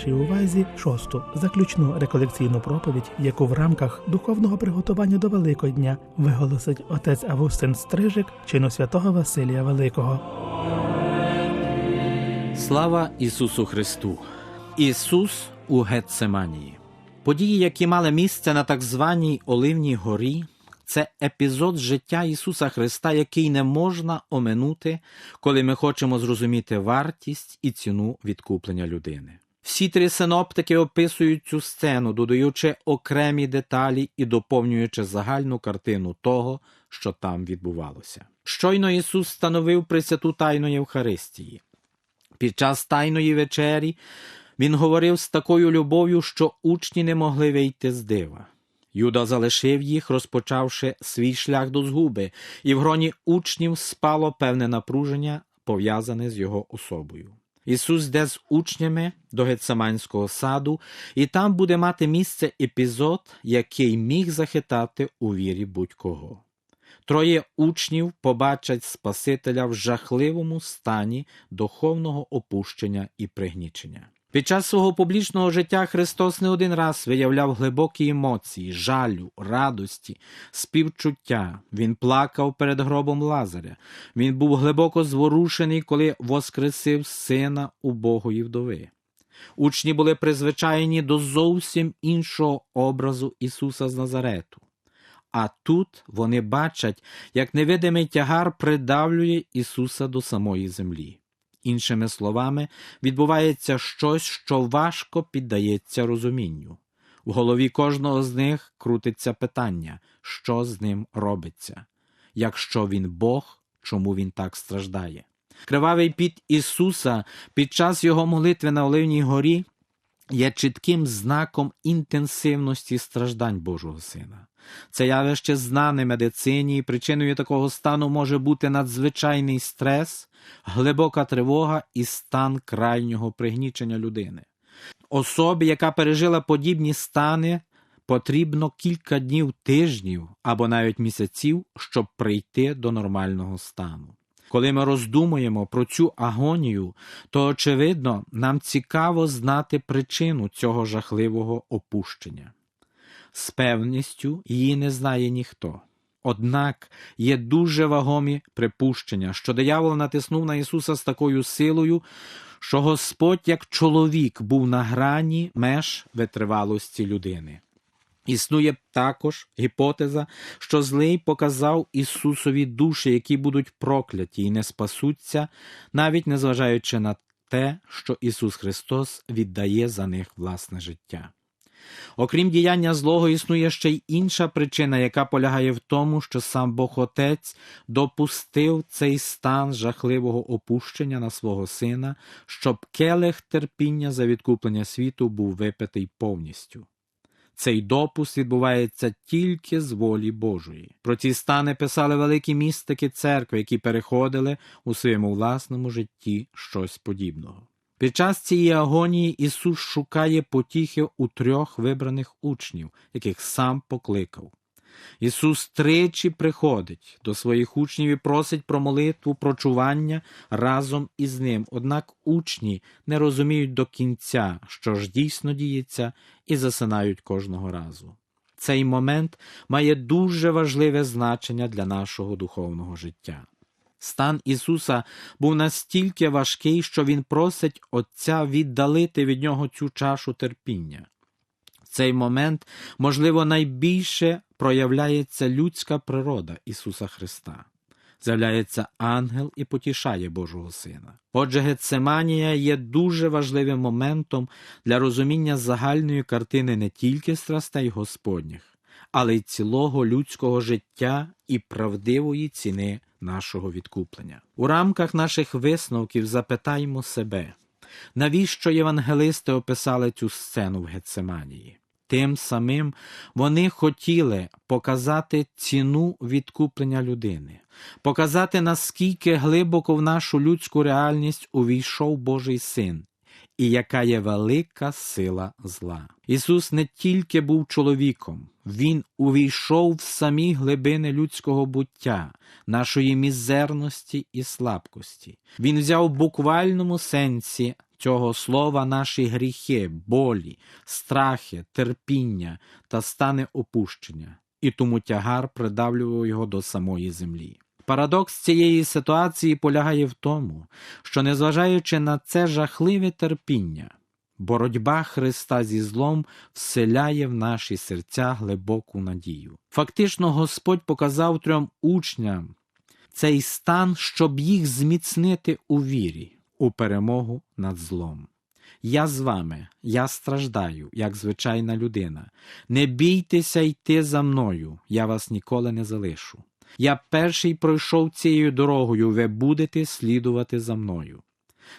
вашій увазі шосту заключну реколекційну проповідь, яку в рамках духовного приготування до Великодня виголосить отець Августин Стрижик чину святого Василія Великого. Слава Ісусу Христу! Ісус у Гетсеманії. Події, які мали місце на так званій Оливній горі, це епізод життя Ісуса Христа, який не можна оминути, коли ми хочемо зрозуміти вартість і ціну відкуплення людини. Всі три синоптики описують цю сцену, додаючи окремі деталі і доповнюючи загальну картину того, що там відбувалося. Щойно Ісус становив присвяту тайну Євхаристії. Під час тайної вечері він говорив з такою любов'ю, що учні не могли вийти з дива. Юда залишив їх, розпочавши свій шлях до згуби, і в гроні учнів спало певне напруження, пов'язане з його особою. Ісус йде з учнями до Гецеманського саду, і там буде мати місце епізод, який міг захитати у вірі будь-кого. Троє учнів побачать Спасителя в жахливому стані духовного опущення і пригнічення. Під час свого публічного життя Христос не один раз виявляв глибокі емоції, жалю, радості, співчуття. Він плакав перед гробом Лазаря. Він був глибоко зворушений, коли воскресив сина убогої вдови. Учні були призвичайні до зовсім іншого образу Ісуса з Назарету. А тут вони бачать, як невидимий тягар придавлює Ісуса до самої землі. Іншими словами, відбувається щось, що важко піддається розумінню. В голові кожного з них крутиться питання, що з ним робиться. Якщо він Бог, чому він так страждає? Кривавий піт Ісуса під час його молитви на Оливній горі є чітким знаком інтенсивності страждань Божого Сина. Це явище знане медицині, і причиною такого стану може бути надзвичайний стрес, глибока тривога і стан крайнього пригнічення людини. Особі, яка пережила подібні стани, потрібно кілька днів, тижнів або навіть місяців, щоб прийти до нормального стану. Коли ми роздумуємо про цю агонію, то, очевидно, нам цікаво знати причину цього жахливого опущення. З певністю її не знає ніхто. Однак є дуже вагомі припущення, що диявол натиснув на Ісуса з такою силою, що Господь, як чоловік, був на грані меж витривалості людини. Існує також гіпотеза, що злий показав Ісусові душі, які будуть прокляті і не спасуться, навіть незважаючи на те, що Ісус Христос віддає за них власне життя. Окрім діяння злого, існує ще й інша причина, яка полягає в тому, що сам Бог Отець допустив цей стан жахливого опущення на свого сина, щоб келих терпіння за відкуплення світу був випитий повністю. Цей допуск відбувається тільки з волі Божої. Про ці стани писали великі містики церкви, які переходили у своєму власному житті щось подібного. Під час цієї агонії Ісус шукає потіхи у трьох вибраних учнів, яких сам покликав. Ісус тричі приходить до своїх учнів і просить про молитву, прочування разом із ним. Однак учні не розуміють до кінця, що ж дійсно діється, і засинають кожного разу. Цей момент має дуже важливе значення для нашого духовного життя. Стан Ісуса був настільки важкий, що Він просить Отця віддалити від нього цю чашу терпіння. Цей момент, можливо, найбільше проявляється людська природа Ісуса Христа. З'являється ангел і потішає Божого Сина. Отже, Гецеманія є дуже важливим моментом для розуміння загальної картини не тільки страстей Господніх, але й цілого людського життя і правдивої ціни нашого відкуплення. У рамках наших висновків запитаємо себе, навіщо євангелисти описали цю сцену в Гецеманії? Тим самим вони хотіли показати ціну відкуплення людини, показати, наскільки глибоко в нашу людську реальність увійшов Божий син, і яка є велика сила зла. Ісус не тільки був чоловіком, Він увійшов в самі глибини людського буття, нашої мізерності і слабкості. Він взяв в буквальному сенсі цього слова наші гріхи, болі, страхи, терпіння та стане опущення, і тому тягар придавлював його до самої землі. Парадокс цієї ситуації полягає в тому, що, незважаючи на це жахливе терпіння, боротьба Христа зі злом вселяє в наші серця глибоку надію. Фактично, Господь показав трьом учням цей стан, щоб їх зміцнити у вірі, у перемогу над злом. Я з вами, я страждаю, як звичайна людина. Не бійтеся йти за мною, я вас ніколи не залишу. Я перший пройшов цією дорогою, ви будете слідувати за мною.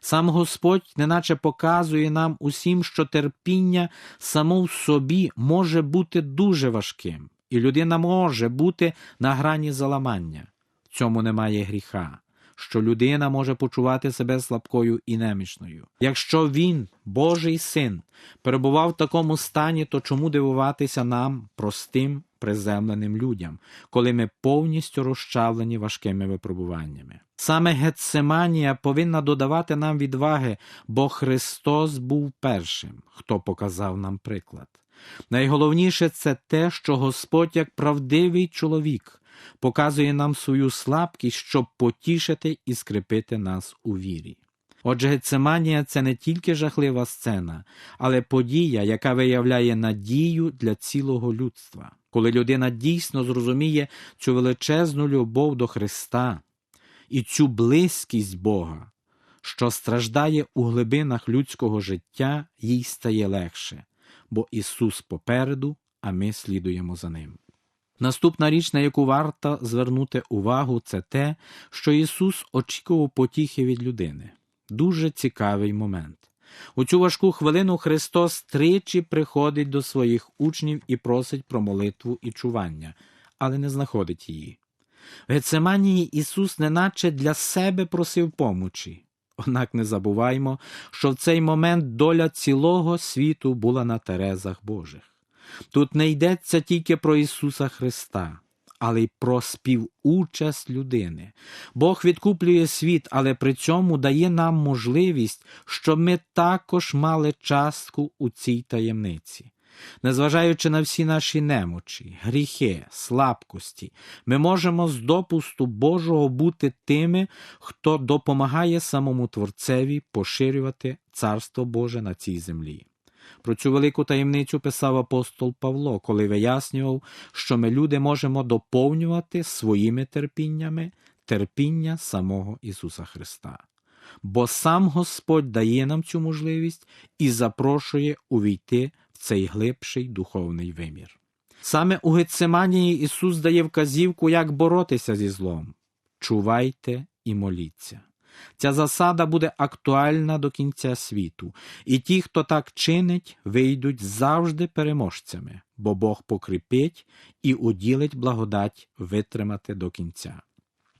Сам Господь неначе показує нам усім, що терпіння само в собі може бути дуже важким, і людина може бути на грані заламання. В цьому немає гріха, що людина може почувати себе слабкою і немічною. Якщо він, Божий син, перебував в такому стані, то чому дивуватися нам, простим, приземленим людям, коли ми повністю розчавлені важкими випробуваннями? Саме Гетсеманія повинна додавати нам відваги, бо Христос був першим, хто показав нам приклад. Найголовніше це те, що Господь, як правдивий чоловік, показує нам свою слабкість, щоб потішити і скріпити нас у вірі. Отже, Гецеманія це не тільки жахлива сцена, але подія, яка виявляє надію для цілого людства. Коли людина дійсно зрозуміє цю величезну любов до Христа і цю близькість Бога, що страждає у глибинах людського життя, їй стає легше, бо Ісус попереду, а ми слідуємо за Ним. Наступна річ, на яку варто звернути увагу, це те, що Ісус очікував потіхи від людини. Дуже цікавий момент. У цю важку хвилину Христос тричі приходить до своїх учнів і просить про молитву і чування, але не знаходить її. В Гецеманії Ісус неначе для себе просив помочі. Однак не забуваймо, що в цей момент доля цілого світу була на терезах Божих. Тут не йдеться тільки про Ісуса Христа, але й про співучасть людини. Бог відкуплює світ, але при цьому дає нам можливість, щоб ми також мали частку у цій таємниці. Незважаючи на всі наші немочі, гріхи, слабкості, ми можемо з допусту Божого бути тими, хто допомагає самому Творцеві поширювати Царство Боже на цій землі. Про цю велику таємницю писав апостол Павло, коли вияснював, що ми люди можемо доповнювати своїми терпіннями терпіння самого Ісуса Христа. Бо сам Господь дає нам цю можливість і запрошує увійти в цей глибший духовний вимір. Саме у Гецеманії Ісус дає вказівку, як боротися зі злом. Чувайте і моліться. Ця засада буде актуальна до кінця світу, і ті, хто так чинить, вийдуть завжди переможцями, бо Бог покріпить і уділить благодать витримати до кінця.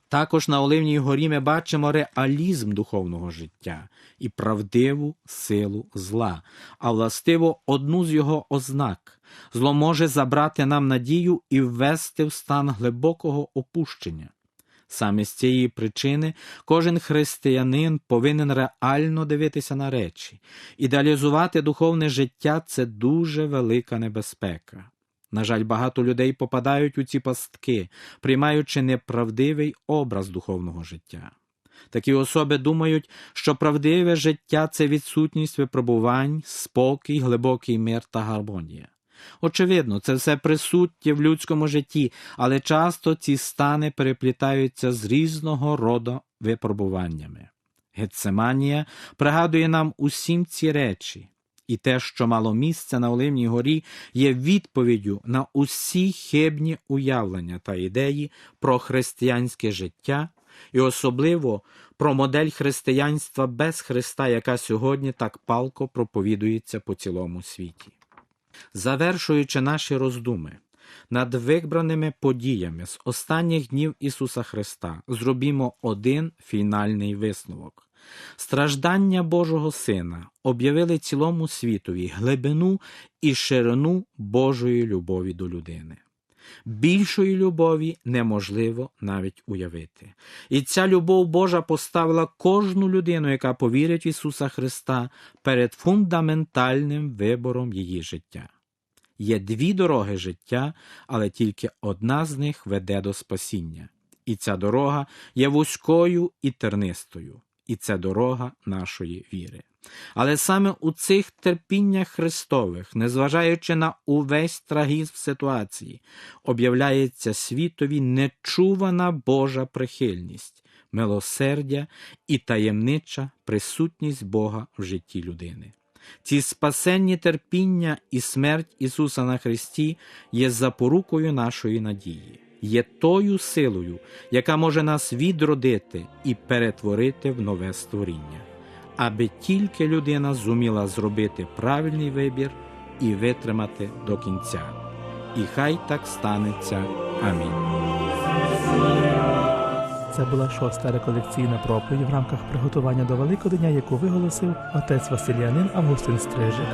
Також на Оливній горі ми бачимо реалізм духовного життя і правдиву силу зла, а властиво одну з його ознак. Зло може забрати нам надію і ввести в стан глибокого опущення. Саме з цієї причини кожен християнин повинен реально дивитися на речі. Ідеалізувати духовне життя це дуже велика небезпека. На жаль, багато людей попадають у ці пастки, приймаючи неправдивий образ духовного життя. Такі особи думають, що правдиве життя це відсутність випробувань, спокій, глибокий мир та гармонія. Очевидно, це все присутнє в людському житті, але часто ці стани переплітаються з різного роду випробуваннями. Гецеманія пригадує нам усім ці речі, і те, що мало місце на Оливній горі, є відповіддю на усі хибні уявлення та ідеї про християнське життя, і особливо про модель християнства без Христа, яка сьогодні так палко проповідується по цілому світі. Завершуючи наші роздуми над вибраними подіями з останніх днів Ісуса Христа, зробімо один фінальний висновок. Страждання Божого Сина об'явили цілому світові глибину і ширину Божої любові до людини. Більшої любові неможливо навіть уявити. І ця любов Божа поставила кожну людину, яка повірить в Ісуса Христа, перед фундаментальним вибором її життя. Є дві дороги життя, але тільки одна з них веде до спасіння. І ця дорога є вузькою і тернистою, і це дорога нашої віри. Але саме у цих терпіннях Христових, незважаючи на увесь трагізм ситуації, об'являється світові нечувана Божа прихильність, милосердя і таємнича присутність Бога в житті людини. Ці спасенні терпіння і смерть Ісуса на Христі є запорукою нашої надії, є тою силою, яка може нас відродити і перетворити в нове створіння, аби тільки людина зуміла зробити правильний вибір і витримати до кінця. І хай так станеться. Амінь. Це була шоста реколекційна проповідь в рамках приготування до Великодня, яку виголосив отець Василянин Августин Стрижик.